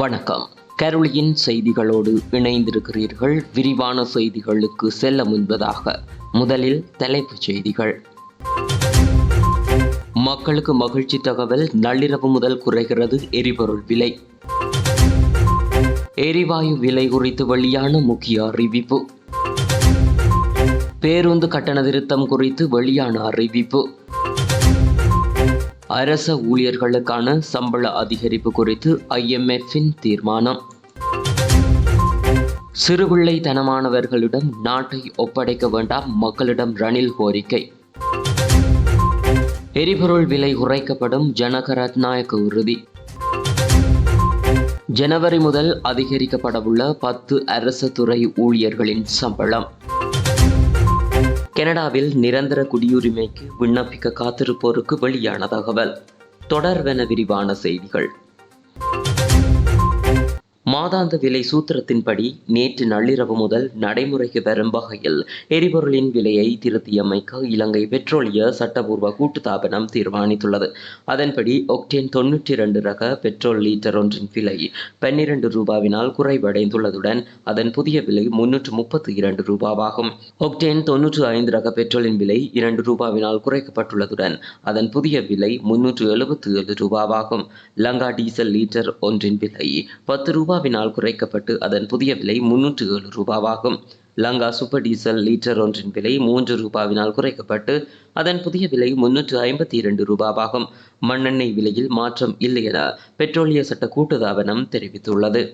வணக்கம். கருளியின் செய்திகளோடு இணைந்திருக்கிறீர்கள் விரிவான செய்திகளுக்கு செல்ல முன்பதாக முதலில் தலைப்புச் செய்திகள். மக்களுக்கு மகிழ்ச்சி தகவல் நள்ளிரவு முதல் குறைகிறது எரிபொருள் விலை. எரிவாயு விலை குறித்து வெளியான முக்கிய அறிவிப்பு. பேருந்து கட்டண திருத்தம் குறித்து வெளியான அறிவிப்பு. அரச ஊழியர்களுக்கான சம்பள அதிகரிப்பு குறித்து ஐஎம்எஃப்பின் தீர்மானம். சிறுபிள்ளைத்தனமானவர்களிடம் நாட்டை ஒப்படைக்க வேண்டாம் மக்களிடம் ரணில் கோரிக்கை. எரிபொருள் விலை குறைக்கப்படும் ஜனக ரத்நாயக்க உறுதி. ஜனவரி முதல் அதிகரிக்கப்படவுள்ள பத்து அரசு துறை ஊழியர்களின் சம்பளம். கனடாவில் நிரந்தர குடியுரிமைக்கு விண்ணப்பிக்க காத்திருப்போருக்கு வெளியான தகவல். தொடர்வென விரிவான செய்திகள். மாதாந்த விலை சூத்திரத்தின்படி நேற்று நள்ளிரவு முதல் நடைமுறைக்கு வரும் வகையில் எரிபொருளின் விலையை திருத்தியமைக்க இலங்கை பெட்ரோலிய சட்டபூர்வ கூட்டுத்தாபனம் தீர்மானித்துள்ளது. அதன்படி ஒக்டேன் தொன்னூற்றி இரண்டு ரக பெட்ரோல் லீட்டர் ஒன்றின் விலை பன்னிரண்டு ரூபாவினால் குறைவடைந்துள்ளதுடன் அதன் புதிய விலை முன்னூற்று முப்பத்தி இரண்டு ரூபாவாகும். ஒக்டேன் தொன்னூற்று ஐந்து ரக பெட்ரோலின் விலை இரண்டு ரூபாவினால் குறைக்கப்பட்டுள்ளதுடன் அதன் புதிய விலை முன்னூற்று எழுபத்தி ஏழு ரூபாவாகும். லங்கா டீசல் லீட்டர் ஒன்றின் விலை பத்து ரூபாவினால் குறைக்கப்பட்டு அதன் புதிய விலை முன்னூற்று ஏழு ரூபாவாகும். லங்கா சூப்பர் டீசல் லீட்டர் ஒன்றின் விலை மூன்று ரூபாவினால் குறைக்கப்பட்டு அதன் புதிய விலை முன்னூற்று ஐம்பத்தி இரண்டு ரூபாவாகும். மண்ணெண்ணெய் விலையில் மாற்றம் இல்லை என பெட்ரோலிய சட்ட கூட்டுதாபனம் தெரிவித்துள்ளது.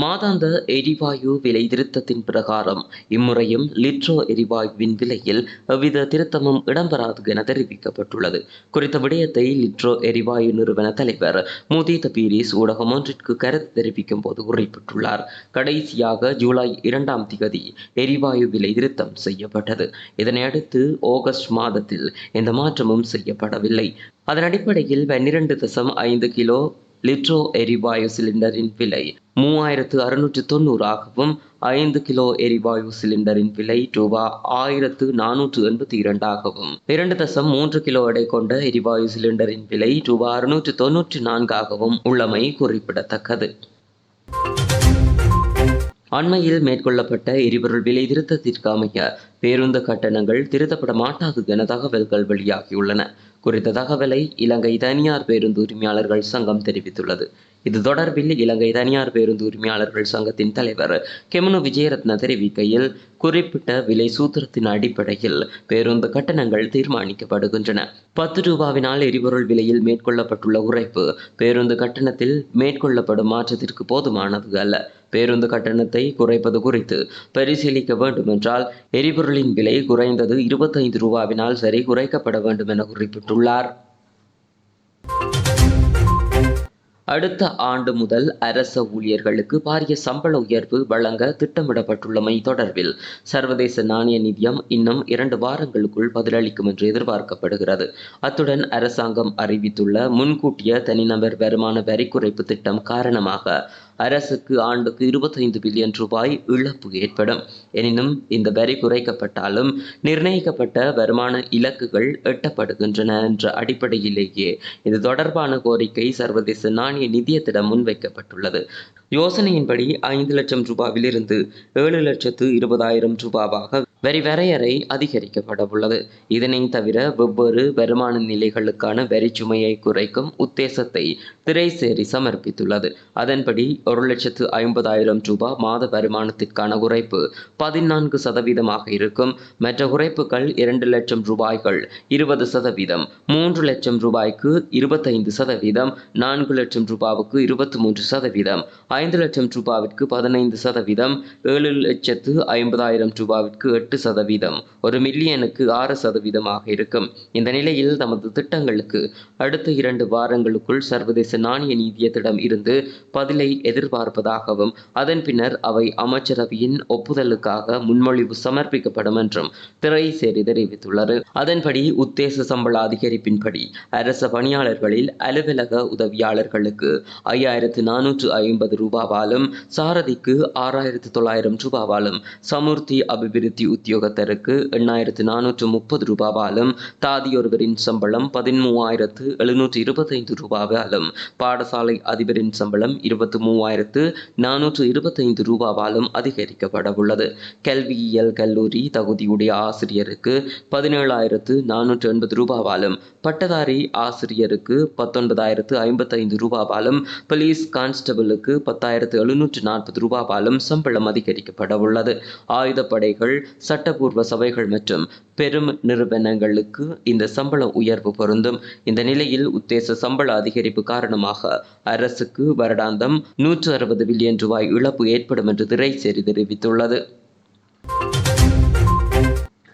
மாதாந்த எரிவாயு விலை திருத்தத்தின் பிரகாரம். இம்முறையும் லிட்ரோ எரிவாயுவின் விலையில் எவ்வித திருத்தமும் இடம்பெறாது என தெரிவிக்கப்பட்டுள்ளது. குறித்த விடயத்தை லிட்ரோ எரிவாயு நிறுவன தலைவர் முதீத பீரிஸ் ஊடகம் ஒன்றிற்கு கருத்து தெரிவிக்கும் போது குறிப்பிட்டுள்ளார் கடைசியாக ஜூலை இரண்டாம் திகதி எரிவாயு விலை திருத்தம் செய்யப்பட்டது. இதனையடுத்து ஆகஸ்ட் மாதத்தில் எந்த மாற்றமும் செய்யப்படவில்லை. அதன் அடிப்படையில் பன்னிரண்டு தசம் ஐந்து கிலோ லிட்ரோ எரிவாயு சிலிண்டரின் விலை மூவாயிரத்து அறுநூற்று தொண்ணூறாகவும் ஐந்து கிலோ எரிவாயு சிலிண்டரின் விலை ரூபா ஆயிரத்து நானூற்று எண்பத்தி இரண்டாகவும் இரண்டு தசம் மூன்று கிலோ எடை கொண்ட எரிவாயு சிலிண்டரின் விலை ரூபா அறுநூற்று தொன்னூற்று நான்காகவும் உள்ளமை குறிப்பிடத்தக்கது. அண்மையில் மேற்கொள்ளப்பட்ட எரிபொருள் விலை திருத்தத்திற்கு அமைய பேருந்து கட்டணங்கள் திருத்தப்பட மாட்டாது என தகவல்கள் வெளியாகியுள்ளன. குறித்த தகவலை இலங்கை தனியார் பேருந்து உரிமையாளர்கள் சங்கம் தெரிவித்துள்ளது. இது தொடர்பில் இலங்கை தனியார் பேருந்து உரிமையாளர்கள் சங்கத்தின் தலைவர் கெமனு விஜயரத்ன தெரிவிக்கையில் குறிப்பிட்ட விலை சூத்திரத்தின் அடிப்படையில் பேருந்து கட்டணங்கள் தீர்மானிக்கப்படுகின்றன. பத்து ரூபாவினால் எரிபொருள் விலையில் மேற்கொள்ளப்பட்டுள்ள குறைப்பு பேருந்து கட்டணத்தில் மேற்கொள்ளப்படும் மாற்றத்திற்கு போதுமானது அல்ல. பேருந்து கட்டணத்தை குறைப்பது குறித்து பரிசீலிக்க வேண்டுமென்றால் எரிபொருளின் விலை குறைந்தது இருபத்தைந்து ரூபாவினால் சரி குறைக்கப்பட வேண்டும் என குறிப்பிட்டுள்ளார். அடுத்த ஆண்டு முதல் அரச ஊழியர்களுக்கு பாரிய சம்பள உயர்வு வழங்க திட்டமிடப்பட்டுள்ளமை தொடர்பில் சர்வதேச நாணய நிதியம் இன்னும் இரண்டு வாரங்களுக்குள் பதிலளிக்கும் என்று எதிர்பார்க்கப்படுகிறது. அத்துடன் அரசாங்கம் அறிவித்துள்ள முன்கூட்டிய தனிநபர் வருமான வரி குறைப்பு திட்டம் காரணமாக அரசுக்கு ஆண்டுக்கு இருபத்தைந்து பில்லியன் ரூபாய் இழப்பு ஏற்படும். எனினும் இந்த வரி குறைக்கப்பட்டாலும் நிர்ணயிக்கப்பட்ட வருமான இலக்குகள் எட்டப்படுகின்றன என்ற அடிப்படையிலேயே இது தொடர்பான கோரிக்கை சர்வதேச நாணய நிதியத்திடம் முன்வைக்கப்பட்டுள்ளது. யோசனையின்படி ஐந்து லட்சம் ரூபாவிலிருந்து ஏழு லட்சத்து இருபதாயிரம் ரூபாவாக வரி வரையறை அதிகரிக்கப்பட உள்ளது இதனை தவிர வெவ்வேறு வருமான நிலைகளுக்கான வரி சுமையை குறைக்கும் உத்தேசத்தை திரைசேரி சமர்ப்பித்துள்ளது. அதன்படி ஒரு லட்சத்து ஐம்பதாயிரம் ரூபாய் மாத வருமானத்திற்கான குறைப்பு பதினான்கு சதவீதமாக இருக்கும். மற்ற குறைப்புகள் இரண்டு லட்சம் ரூபாய்கள் இருபது சதவீதம் மூன்று லட்சம் ரூபாய்க்கு இருபத்தைந்து சதவீதம் நான்கு லட்சம் ரூபாவுக்கு இருபத்தி மூன்று சதவீதம் ஐந்து லட்சம் ரூபாவிற்கு பதினைந்து சதவீதம் ஏழு லட்சத்து ஐம்பதாயிரம் ரூபாவிற்கு எட்டு சதவீதம் ஒரு மில்லியனுக்கு ஆறு சதவீதமாக இருக்கும். இந்த நிலையில் தமது திட்டங்களுக்கு அடுத்த இரண்டு வாரங்களுக்குள் சர்வதேச நாணய நிதியத்திடம் இருந்து பதிலை எதிர்பார்ப்பதாகவும் அதன் பின்னர் அவை அமைச்சரவையின் ஒப்புதலுக்காக முன்மொழிவு சமர்ப்பிக்கப்படும் என்றும் திரைசேரி தெரிவித்துள்ளது. அதன்படி உத்தேச சம்பள அதிகரிப்பின்படி அரச பணியாளர்களில் அலுவலக உதவியாளர்களுக்கு ஐயாயிரத்து நானூற்று ஐம்பது ரூபாவாலும் சாரதிக்கு ஆறாயிரத்து தொள்ளாயிரம் ரூபாவாலும் சமுர்த்தி அபிவிருத்தி உத்தியோகத்தருக்கு எண்ணாயிரத்து நானூற்று முப்பது ரூபாவாலும் தாதியொருவரின் சம்பளம் பதிமூவாயிரத்து எழுநூற்று இருபத்தைந்து ரூபாவாலும் பாடசாலை அதிபரின் சம்பளம் இருபத்தி மூவாயிரத்து நானூற்று இருபத்தைந்து ரூபாவாலும் அதிகரிக்கப்பட உள்ளது கல்வியியல் கல்லூரி தகுதியுடைய ஆசிரியருக்கு பதினேழாயிரத்து நானூற்று எண்பது ரூபாவாலும் பட்டதாரி ஆசிரியருக்கு பத்தொன்பதாயிரத்து ஐம்பத்தைந்து ரூபாவாலும் போலீஸ் கான்ஸ்டபிளுக்கு பத்தாயிரத்து எழுநூற்று நாற்பது ரூபாவாலும் சம்பளம் அதிகரிக்கப்பட உள்ளது ஆயுதப்படைகள் சட்டப்பூர்வ சபைகள் மற்றும் பெரும் நிறுவனங்களுக்கு இந்த சம்பள உயர்வு பொருந்தும். இந்த நிலையில் உத்தேச சம்பள அதிகரிப்பு காரணமாக அரசுக்கு வருடாந்தம் நூற்று அறுபது பில்லியன் ரூபாய் இழப்பு ஏற்படும் என்று திரைசேரி தெரிவித்துள்ளது.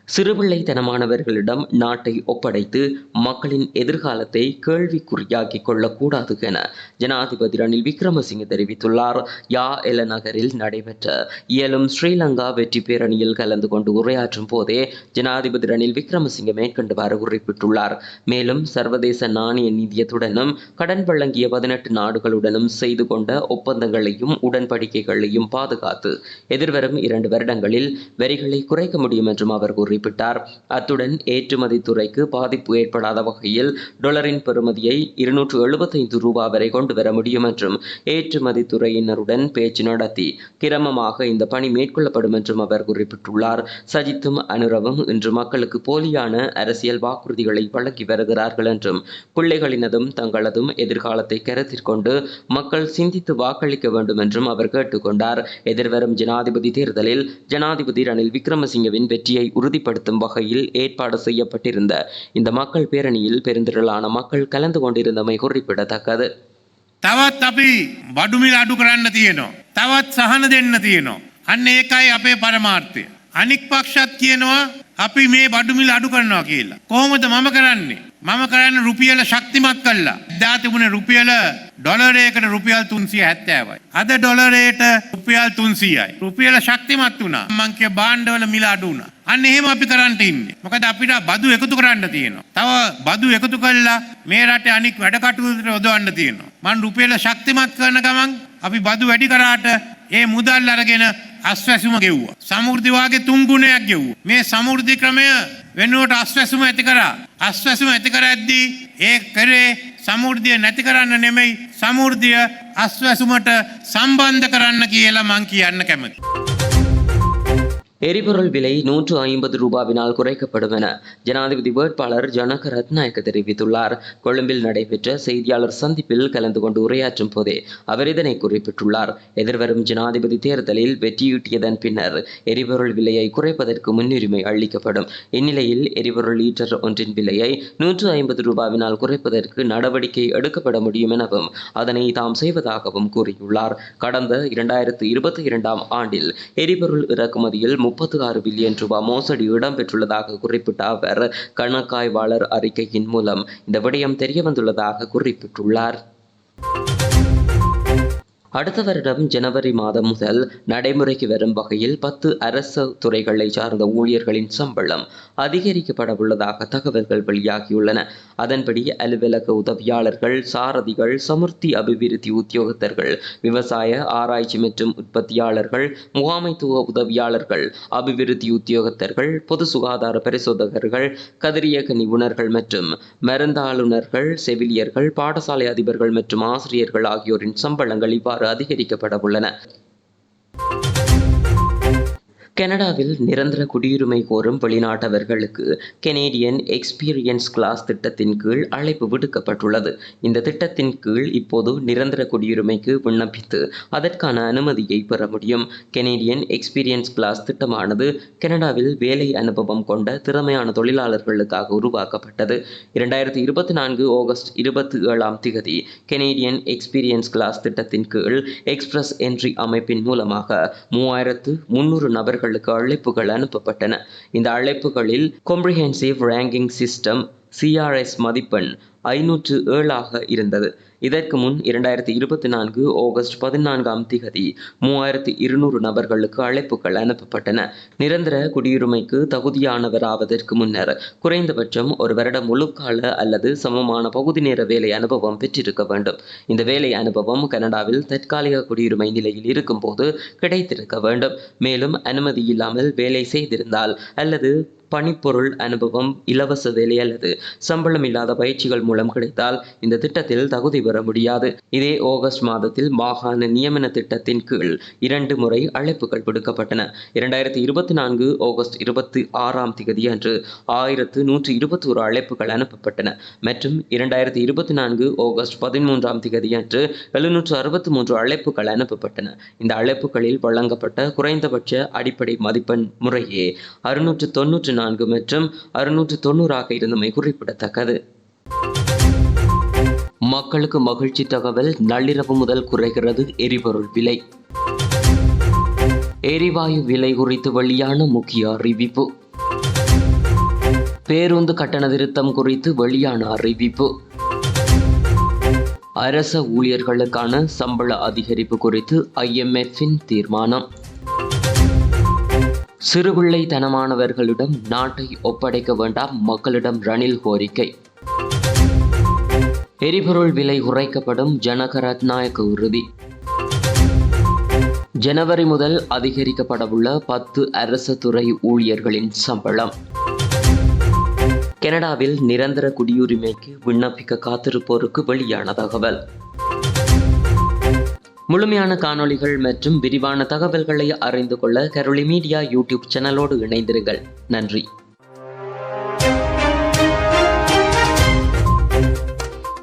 சிறுபிள்ளைத்தனமானவர்களிடம் நாட்டை ஒப்படைத்து மக்களின் எதிர்காலத்தை கேள்விக்குறியாக்கிக் கொள்ளக்கூடாது என ஜனாதிபதி ரணில் விக்ரமசிங்க தெரிவித்துள்ளார். யா எல நகரில் நடைபெற்ற இயலும் ஸ்ரீலங்கா வெற்றி பேரணியில் கலந்து கொண்டு உரையாற்றும் போதே ஜனாதிபதி ரணில் விக்ரமசிங்க மேற்கொண்டுவாறு குறிப்பிட்டுள்ளார். மேலும் சர்வதேச நாணய நிதியத்துடனும் கடன் வழங்கிய பதினெட்டு நாடுகளுடனும் செய்து கொண்ட ஒப்பந்தங்களையும் உடன்படிக்கைகளையும் பாதுகாத்து எதிர்வரும் இரண்டு வருடங்களில் வரிகளை குறைக்க முடியும் என்றும் அவர் குறிப்பிட்டார். அத்துடன் ஏற்றுமதி துறைக்கு பாதிப்பு ஏற்படாத வகையில் டொலரின் பெறுமதியை இருநூற்று எழுபத்தைந்து ரூபாய் வரை கொண்டு வர முடியும் என்றும் ஏற்றுமதி துறையினருடன் பேச்சு நடத்தி கிரமமாக இந்த பணி மேற்கொள்ளப்படும் என்றும் அவர் குறிப்பிட்டுள்ளார். சஜித்தும் அனுரவும் இன்று மக்களுக்கு போலியான அரசியல் வாக்குறுதிகளை வழங்கி வருகிறார்கள் என்றும் பிள்ளைகளினதும் தங்களதும் எதிர்காலத்தை கருத்தில் கொண்டு மக்கள் சிந்தித்து வாக்களிக்க வேண்டும் என்றும் அவர் கேட்டுக்கொண்டார். எதிர்வரும் ஜனாதிபதி தேர்தலில் ஜனாதிபதி ரணில் விக்ரமசிங்கவின் வெற்றியை உறுதிப்படுத்தும் வகையில் ஏற்பாடு செய்யப்பட்டிருந்த இந்த மக்கள் பேரணியில் பெருந்திரளான மக்கள் கலந்து கொண்டிருந்தமை குறிப்பிடத்தக்கது තවත් අපි බඩුමිල් අඩු කරන්න තියෙනවා. තවත් සහන දෙන්න තියෙනවා. අන්න ඒකයි අපේ පරමාර්ථය. අනික් පක්ෂත් කියනවා අපි මේ බඩුමිල් අඩු කරනවා කියලා. කොහොමද මම කරන්නේ. මම කරන්න රුපියල ශක්තිමත් කල්ලා. ධාතිබුණ රුපියල ඩොලරේකට රුපියල් තුන්සිය හැත්තෑවයි. අද ඩොලරේට රුපියල් තුන්සියයි. රුපියල ශක්තිමත් වුණා මංකය බාණ්ඩවල මිල අඩුුණ. අන්න එහෙම අපි කරන්නට ඉන්නේ. මොකද අපිට බදු එකතු කරන්න තියෙනවා. තව බදු එකතු කල්ලා මේ රට අනික් වැඩකටුවට යොදවන්න තියෙනවා. මන් රුපියල ශක්තිමත් කරන ගමන් අපි බදු වැඩි කරාට ඒ මුදල් අරගෙන අස්වැසුම ගෙව්වා. සමුෘධිවාගේ තුන්ගුණයක් ගෙව්වා. මේ සමුෘධි ක්‍රමය වෙනුවට අස්වැසුම ඇති කරා. අස්වැසුම ඇති කර ඇද්දී ඒ කරේ සමුෘධිය නැති කරන්න නෙමෙයි සමුෘධිය අස්වැසුමට සම්බන්ධ කරන්න කියලා මං කියන්න කැමති. எரிபொருள் விலை நூற்று ஐம்பது ரூபாவினால் குறைக்கப்படும் என ஜனாதிபதி வேட்பாளர் ஜனக ரத்நாயக்க தெரிவித்துள்ளார். கொழும்பில் நடைபெற்ற செய்தியாளர் சந்திப்பில் கலந்து கொண்டு உரையாற்றும் போதே அவர் இதனை குறிப்பிட்டுள்ளார். எதிர்வரும் ஜனாதிபதி தேர்தலில் வெற்றியூட்டியதன் பின்னர் எரிபொருள் விலையை குறைப்பதற்கு முன்னுரிமை அளிக்கப்படும். இந்நிலையில் எரிபொருள் லீட்டர் ஒன்றின் விலையை நூற்று ஐம்பது ரூபாவினால் குறைப்பதற்கு நடவடிக்கை எடுக்கப்பட முடியும் எனவும் அதனை தாம் செய்வதாகவும் கூறியுள்ளார். கடந்த இரண்டாயிரத்து இருபத்தி இரண்டாம் ஆண்டில் எரிபொருள் இறக்குமதியில் முப்பத்து ஆறு பில்லியன் ரூபாய் மோசடி இடம்பெற்றுள்ளதாக குறிப்பிட்ட அவர் கணக்காய்வாளர் அறிக்கையின் மூலம் இந்த விடயம் தெரியவந்துள்ளதாக குறிப்பிட்டுள்ளார். அடுத்த வருடம் ஜனவரி மாதம் முதல் நடைமுறைக்கு வரும் வகையில் பத்து அரசு துறைகளை சார்ந்த ஊழியர்களின் சம்பளம் அதிகரிக்கப்பட உள்ளதாக தகவல்கள் வெளியாகியுள்ளன. அதன்படி அலுவலக உதவியாளர்கள் சாரதிகள் சமுர்த்தி அபிவிருத்தி உத்தியோகத்தர்கள் விவசாய ஆராய்ச்சி மற்றும் உற்பத்தியாளர்கள் முகாமைத்துவ உதவியாளர்கள் அபிவிருத்தி உத்தியோகத்தர்கள் பொது சுகாதார பரிசோதகர்கள் கதிரியக்க நிபுணர்கள் மற்றும் மருந்தாளுநர்கள் செவிலியர்கள் பாடசாலை அதிபர்கள் மற்றும் ஆசிரியர்கள் ஆகியோரின் சம்பளங்கள் இவ்வாறு அதிகரிக்கப்பட உள்ளன. கனடாவில் நிரந்தர குடியுரிமை கோரும் வெளிநாட்டவர்களுக்கு கெனேடியன் எக்ஸ்பீரியன்ஸ் கிளாஸ் திட்டத்தின் கீழ் அழைப்பு விடுக்கப்பட்டுள்ளது. இந்த திட்டத்தின் கீழ் இப்போது நிரந்தர குடியுரிமைக்கு விண்ணப்பித்து அதற்கான அனுமதியை பெற முடியும். கெனேடியன் எக்ஸ்பீரியன்ஸ் கிளாஸ் திட்டமானது கனடாவில் வேலை அனுபவம் கொண்ட திறமையான தொழிலாளர்களுக்காக உருவாக்கப்பட்டது. இரண்டாயிரத்தி இருபத்தி நான்கு ஆகஸ்ட் இருபத்தி ஏழாம் திகதி கெனேடியன் எக்ஸ்பீரியன்ஸ் கிளாஸ் திட்டத்தின் கீழ் எக்ஸ்பிரஸ் என்ட்ரி அமைப்பின் மூலமாக மூவாயிரத்து முன்னூறு நபர்களுக்கு அழைப்புகள் அனுப்பப்பட்டன. இந்த அழைப்புகளில் கொம்ப்ரிஹென்சிவ் ரேங்கிங் சிஸ்டம் சிஆர்எஸ் மதிப்பெண் ஐநூற்று ஏழாக இருந்தது. இதற்கு முன் இரண்டாயிரத்தி இருபத்தி நான்கு ஆகஸ்ட் பதினான்காம் திகதி மூவாயிரத்தி இருநூறு நபர்களுக்கு அழைப்புகள் அனுப்பப்பட்டன. நிரந்தர குடியுரிமைக்கு தகுதியானவராவதற்கு முன்னர் குறைந்தபட்சம் ஒரு வருட முழுக்கால அல்லது சமமான பகுதி நேர வேலை அனுபவம் பெற்றிருக்க வேண்டும். இந்த வேலை அனுபவம் கனடாவில் தற்காலிக குடியுரிமை நிலையில் இருக்கும்போது கிடைத்திருக்க வேண்டும். மேலும் அனுமதி இல்லாமல் வேலை செய்திருந்தால் அல்லது பணிப்பொருள் அனுபவம் இலவச வேலை அல்லது சம்பளம் இல்லாத பயிற்சிகள் மூலம் கிடைத்தால் இந்த திட்டத்தில் தகுதி பெற முடியாது. இதே ஆகஸ்ட் மாதத்தில் மாகாண நியமன திட்டத்தின் கீழ் இரண்டு முறை அழைப்புகள் விடுக்கப்பட்டன. இரண்டாயிரத்தி இருபத்தி நான்கு ஆகஸ்ட் இருபத்தி ஆறாம் தேதி அன்று ஆயிரத்து நூற்றி இருபத்தி ஒரு அழைப்புகள் அனுப்பப்பட்டன. மற்றும் இரண்டாயிரத்தி இருபத்தி நான்கு ஆகஸ்ட் பதிமூன்றாம் தேதி அன்று எழுநூற்று அறுபத்தி மூன்று அழைப்புகள் அனுப்பப்பட்டன. இந்த அழைப்புகளில் வழங்கப்பட்ட குறைந்தபட்ச அடிப்படை மதிப்பெண் முறையே அறுநூற்று தொன்னூற்று நான்கு மற்றும் அறுநூற்று தொண்ணூறாக இருந்தமை குறிப்பிடத்தக்கது. மக்களுக்கு மகிழ்ச்சி தகவல் நள்ளிரவு முதல் குறைகிறது. எரிபொருள் விலை. எரிவாயு விலை குறித்து வெளியான முக்கிய அறிவிப்பு. பேருந்து கட்டண திருத்தம் குறித்து வெளியான அறிவிப்பு. அரச ஊழியர்களுக்கான சம்பள அதிகரிப்பு குறித்து ஐஎம்எஃப்பின் தீர்மானம். சிறுபிள்ளைத்தனமானவர்களிடம் நாட்டை ஒப்படைக்க வேண்டாம் மக்களிடம் ரணில் கோரிக்கை. எரிபொருள் விலை குறைக்கப்படும் ஜனக ரத்நாயக்க உறுதி. ஜனவரி முதல் அதிகரிக்கப்படவுள்ள பத்து அரசு துறை ஊழியர்களின் சம்பளம். கனடாவில் நிரந்தர குடியுரிமைக்கு விண்ணப்பிக்க காத்திருப்போருக்கு வெளியான தகவல். முழுமையான காணொளிகள் மற்றும் விரிவான தகவல்களை அறிந்து கொள்ள கரோலி மீடியா யூடியூப் சேனலோடு இணைந்திருங்கள். நன்றி.